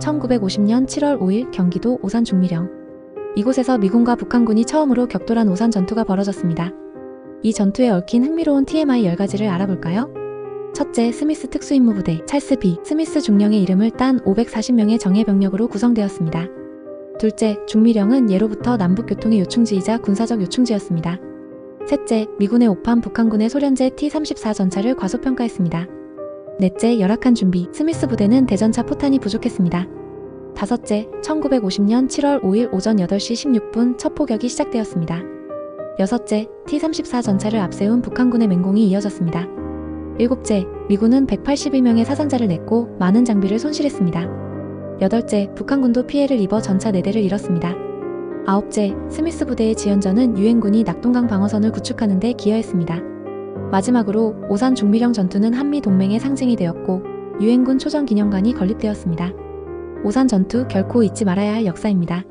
1950년 7월 5일 경기도 오산 중미령. 이곳에서 미군과 북한군이 처음으로 격돌한 오산 전투가 벌어졌습니다. 이 전투에 얽힌 흥미로운 TMI 10가지를 알아볼까요? 첫째, 스미스 특수임무부대, 찰스 B. 스미스 중령의 이름을 딴 540명의 정예 병력으로 구성되었습니다. 둘째, 중미령은 예로부터 남북교통의 요충지이자 군사적 요충지였습니다. 셋째, 미군의 오판 북한군의 소련제 T-34 전차를 과소평가했습니다. 넷째, 열악한 준비. 스미스 부대는 대전차 포탄이 부족했습니다. 다섯째, 1950년 7월 5일 오전 8시 16분 첫 포격이 시작되었습니다. 여섯째, T-34 전차를 앞세운 북한군의 맹공이 이어졌습니다. 일곱째, 미군은 181명의 사상자를 냈고 많은 장비를 손실했습니다. 여덟째, 북한군도 피해를 입어 전차 4대를 잃었습니다. 아홉째, 스미스 부대의 지연전은 유엔군이 낙동강 방어선을 구축하는 데 기여했습니다. 마지막으로 오산 중미령 전투는 한미 동맹의 상징이 되었고 유엔군 초전 기념관이 건립되었습니다. 오산 전투 결코 잊지 말아야 할 역사입니다.